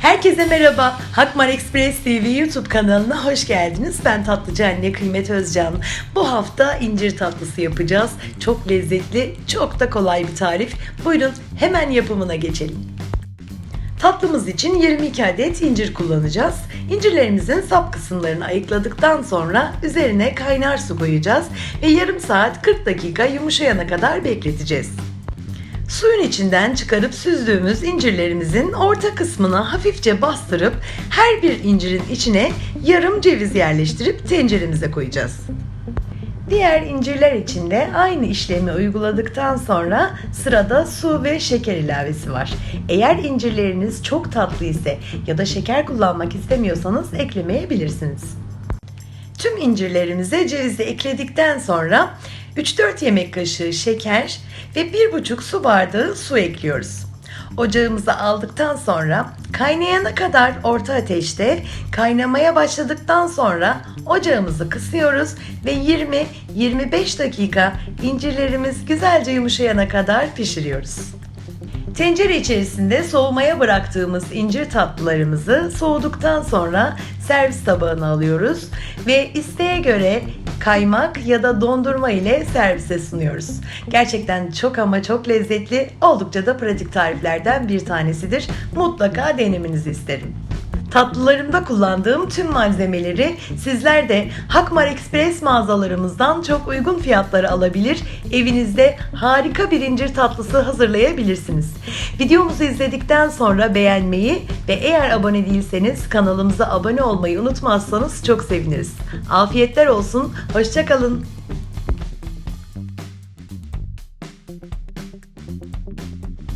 Herkese merhaba. Hakmar Express TV YouTube kanalına hoş geldiniz. Ben tatlıcı anne Kıymet Özcan. Bu hafta incir tatlısı yapacağız. Çok lezzetli, çok da kolay bir tarif. Buyurun hemen yapımına geçelim. Tatlımız için 22 adet incir kullanacağız. İncirlerimizin sap kısımlarını ayıkladıktan sonra üzerine kaynar su koyacağız ve yarım saat 40 dakika yumuşayana kadar bekleteceğiz. Suyun içinden çıkarıp süzdüğümüz incirlerimizin orta kısmına hafifçe bastırıp her bir incirin içine yarım ceviz yerleştirip tenceremize koyacağız. Diğer incirler için de aynı işlemi uyguladıktan sonra sırada su ve şeker ilavesi var. Eğer incirleriniz çok tatlı ise ya da şeker kullanmak istemiyorsanız eklemeyebilirsiniz. Tüm incirlerimize cevizi ekledikten sonra 3-4 yemek kaşığı şeker ve 1,5 su bardağı su ekliyoruz. Ocağımıza aldıktan sonra kaynayana kadar orta ateşte kaynamaya başladıktan sonra ocağımızı kısıyoruz ve 20-25 dakika incirlerimiz güzelce yumuşayana kadar pişiriyoruz. Tencere içerisinde soğumaya bıraktığımız incir tatlılarımızı soğuduktan sonra servis tabağına alıyoruz ve isteğe göre kaymak ya da dondurma ile servise sunuyoruz. Gerçekten çok ama çok lezzetli, oldukça da pratik tariflerden bir tanesidir. Mutlaka denemenizi isterim. Tatlılarımda kullandığım tüm malzemeleri sizler de Hakmar Express mağazalarımızdan çok uygun fiyatlara alabilir, evinizde harika bir incir tatlısı hazırlayabilirsiniz. Videomuzu izledikten sonra beğenmeyi ve eğer abone değilseniz kanalımıza abone olmayı unutmazsanız çok seviniriz. Afiyetler olsun, hoşçakalın.